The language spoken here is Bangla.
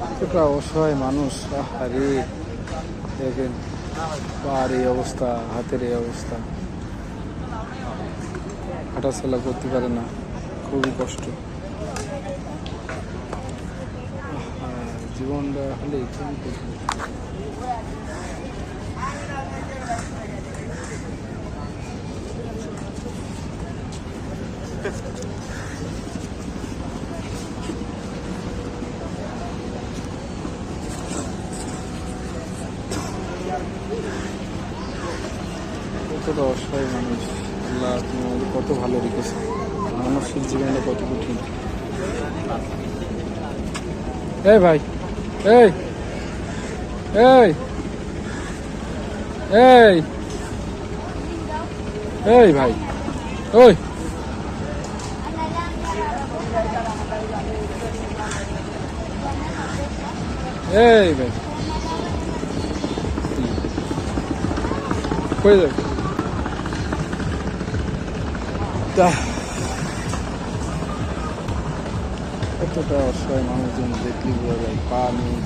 কতটা অসহায় মানুষ আরে দেখেন পার এই অবস্থা, হাতের এই অবস্থা। হাঁটাচলা করতে পারে না, খুবই কষ্ট। জীবনটা হলে খুবই কঠিন কতটা অসহায় মানুষ। আল্লাহ তুমি আমাদের কত ভালো রেখেছে। মানুষের জীবনটা কত কঠিন। এই ভাই, এই এই এই এই ভাই, ওই। এই ভাই। কই যাবে তা কতটা অসহায় মানুষজন দেখলি বোঝা যায় পা নেই